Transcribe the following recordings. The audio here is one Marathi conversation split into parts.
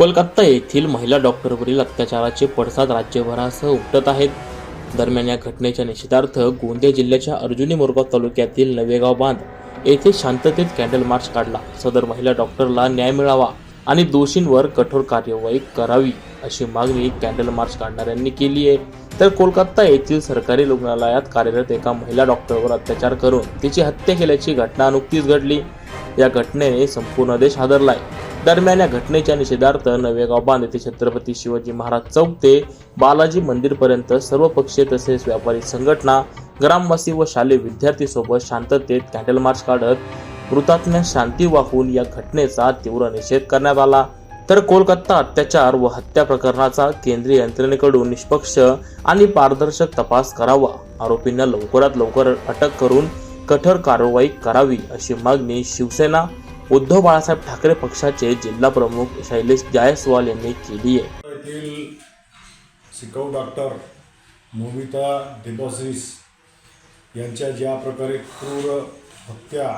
कोलकाता येथील महिला डॉक्टरवरील अत्याचाराचे पडसाद राज्यभरासह उमटत आहेत. दरम्यान या घटनेच्या निषेधार्थ गोंदिया जिल्ह्याच्या अर्जुनी मोरगाव तालुक्यातील नवेगाव बांध येथे शांततेत कॅन्डल मार्च काढला. सदर महिला डॉक्टरला न्याय मिळावा आणि दोषींवर कठोर कार्यवाही करावी अशी मागणी कॅन्डल मार्च काढणाऱ्यांनी केली आहे. तर कोलकाता येथील सरकारी रुग्णालयात कार्यरत एका महिला डॉक्टरवर अत्याचार करून तिची हत्या केल्याची घटना नुकतीच घडली. या घटनेने संपूर्ण देश हादरलाय. दरम्यान या घटनेच्या निषेधार्थ नवेगाव बांध येथे छत्रपती शिवाजी महाराज चौक ते बालाजी मंदिरपर्यंत सर्व पक्षीय तसेच व्यापारी संघटना ग्रामवासी व शालेय विद्यार्थी सोबत शांततेत कॅन्डल मार्च काढत मृतात्म्या शांती वाहून या घटनेचा तीव्र निषेध करण्यात आला. तर कोलकाता अत्याचार व हत्या प्रकरणाचा केंद्रीय यंत्रणेकडून निष्पक्ष आणि पारदर्शक तपास करावा आरोपींना लवकरात लवकर अटक करून कठोर कारवाई करावी अशी मागणी शिवसेना उद्धव बाळासाहेब ठाकरे पक्षाचे जिल्हा प्रमुख शैलेश जायस्वाल यांनी केली आहे. येथील शिकाऊ डॉक्टर मोमिता डिबॉसिस यांच्या ज्या प्रकारे क्रूर हत्या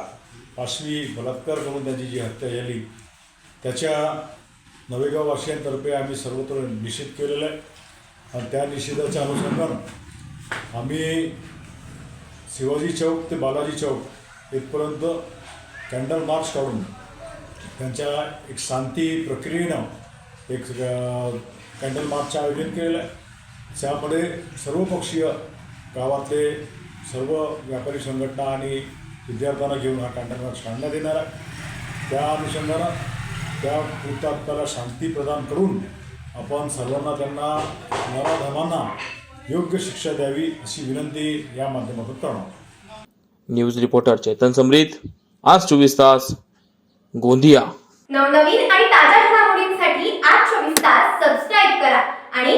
पाशवी बलात्कार करून त्यांची जी हत्या झाली त्याच्या नवेगाव वासियांतर्फे आम्ही सर्वत्र निषेध केलेला आहे. आणि त्या निषेधाच्या अनुषंगानं आम्ही शिवाजी चौक ते बालाजी चौक इथपर्यंत कॅन्डल मार्च काढून त्यांच्या एक शांती प्रक्रियेनं एक कॅन्डल मार्चचं आयोजन केलेलं आहे. त्यामध्ये सर्वपक्षीय गावातले सर्व व्यापारी संघटना आणि विद्यार्थ्यांना घेऊन हा कॅन्डल मार्च काढण्यात येणार आहे. त्या अनुषंगानं त्या हुतात्म्याला शांती प्रदान करून आपण सर्वांना त्यांना नराधमांना योग्य शिक्षा द्यावी अशी विनंती या माध्यमातून करणार न्यूज रिपोर्टर चेतन समृद्ध आज चोवीस तास गोंदिया. नवनवीन आणि ताज्या घडामोडींसाठी आज चोवीस तास सबस्क्राईब करा आणि